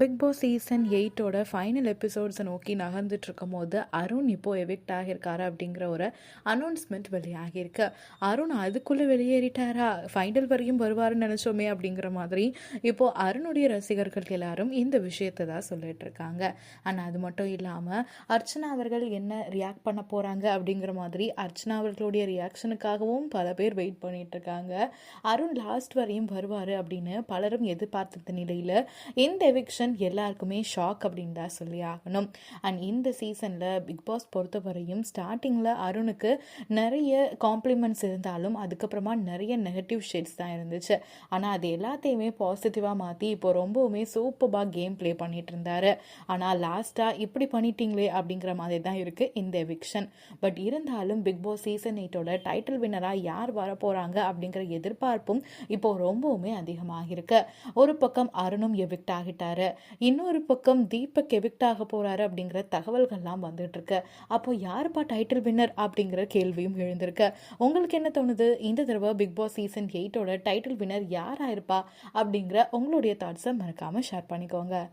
Big Boss season எயிட்டோட final எபிசோட்ஸை நோக்கி நகர்ந்துட்டு இருக்கும் போது அருண் இப்போ எவிக்ட் ஆகியிருக்காரு அப்படிங்கிற ஒரு அனௌன்ஸ்மெண்ட் வெளியாகியிருக்கு. அருண் அதுக்குள்ளே வெளியேறிட்டாரா? ஃபைனல் வரையும் வருவாருன்னு நினச்சோமே அப்படிங்கிற மாதிரி இப்போது அருணுடைய ரசிகர்கள் எல்லாரும் இந்த விஷயத்தை தான் சொல்லிட்டு இருக்காங்க ஆனால் அது மட்டும் இல்லாமல் அர்ச்சனா அவர்கள் என்ன ரியாக்ட் பண்ண போகிறாங்க அப்படிங்கிற மாதிரி அர்ச்சனா அவர்களுடைய ரியாக்ஷனுக்காகவும் பல பேர் வெயிட் பண்ணிட்டு இருக்காங்க அருண் லாஸ்ட் வரையும் வருவார் அப்படின்னு பலரும் எதிர்பார்த்த நிலையில் இந்த எவிக்ஷன் எல்லாருக்குமே ஷாக் அப்படின்னு தான் சொல்லி ஆகணும். அண்ட் இந்த சீசனில் பிக் பாஸ் பொறுத்தவரையும் ஸ்டார்டிங்கில் அருணுக்கு நிறைய காம்ப்ளிமெண்ட்ஸ் இருந்தாலும் அதுக்கப்புறமா நிறைய நெகட்டிவ் ஷேட்ஸ் தான் இருந்துச்சு. ஆனால் அது எல்லாத்தையுமே பாசிட்டிவாக மாற்றி இப்போ ரொம்பவுமே சூப்பராக கேம் ப்ளே பண்ணிட்டு இருந்தாரு. ஆனால் லாஸ்ட்டாக இப்படி பண்ணிட்டீங்களே அப்படிங்கிற மாதிரி தான் இருக்குது இந்த எவிக்ஷன் பட் இருந்தாலும் பிக் பாஸ் சீசன் எயிட்டோட டைட்டில் வின்னராக யார் வர போகிறாங்க அப்படிங்கிற எதிர்பார்ப்பும் இப்போ ரொம்பவுமே அதிகமாக இருக்கு ஒரு பக்கம் அருணும் எவிக்ட் ஆகிட்டாரு. இன்னொரு பக்கம் தீபக் எவிக்ட் ஆக போகிறாரு அப்படிங்கிற தகவல்கள்லாம் வந்துட்டுருக்கு அப்போ யாருப்பா டைட்டில் வின்னர் அப்படிங்கிற கேள்வியும் எழுந்திருக்கு. உங்களுக்கு என்ன தோணுது? இந்த தடவை பிக் பாஸ் சீசன் எயிட்டோட டைட்டில் வின்னர் யாராயிருப்பா அப்படிங்கிற உங்களுடைய தாட்ஸை மறக்காமல் ஷேர் பண்ணிக்கோங்க.